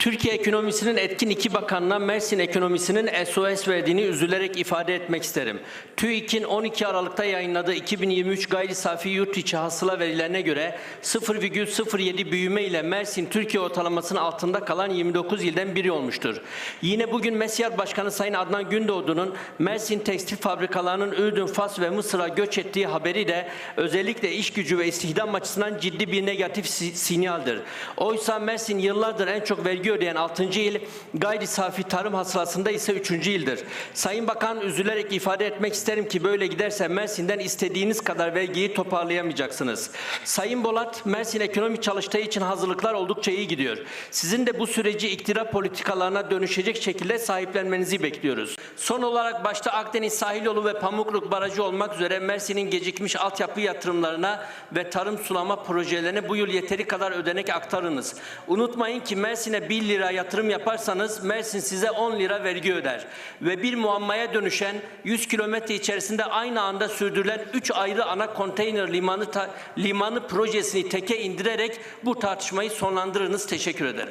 Türkiye ekonomisinin etkin iki bakanına Mersin ekonomisinin SOS verdiğini üzülerek ifade etmek isterim. TÜİK'in 12 Aralık'ta yayınladığı 2023 gayri safi yurt içi hasıla verilerine göre 0,07 büyüme ile Mersin Türkiye ortalamasının altında kalan 29 ilden biri olmuştur. Yine bugün MESYAR Başkanı Sayın Adnan Gündoğdu'nun Mersin tekstil fabrikalarının Ürdün, Fas ve Mısır'a göç ettiği haberi de özellikle iş gücü ve istihdam açısından ciddi bir negatif si- sinyaldir. Oysa Mersin yıllardır en çok vergi ödeyen 6. il, gayri safi tarım hasılasında ise 3. ildir. Sayın Bakan üzülerek ifade etmek isterim ki böyle giderse Mersin'den istediğiniz kadar vergiyi toparlayamayacaksınız. Sayın Bolat, Mersin ekonomi çalıştığı için hazırlıklar oldukça iyi gidiyor. Sizin de bu süreci iktidar politikalarına dönüşecek şekilde sahiplenmenizi bekliyoruz. Son olarak başta Akdeniz Sahil Yolu ve Pamukluk Barajı olmak üzere Mersin'in gecikmiş altyapı yatırımlarına ve tarım sulama projelerine bu yıl yeteri kadar ödenek aktarınız. Unutmayın ki Mersin'e 1 lira yatırım yaparsanız Mersin size 10 lira vergi öder. Ve bir muammaya dönüşen 100 kilometre içerisinde aynı anda sürdürülen 3 ayrı ana konteyner limanı limanı projesini teke indirerek bu tartışmayı sonlandırınız. Teşekkür ederim.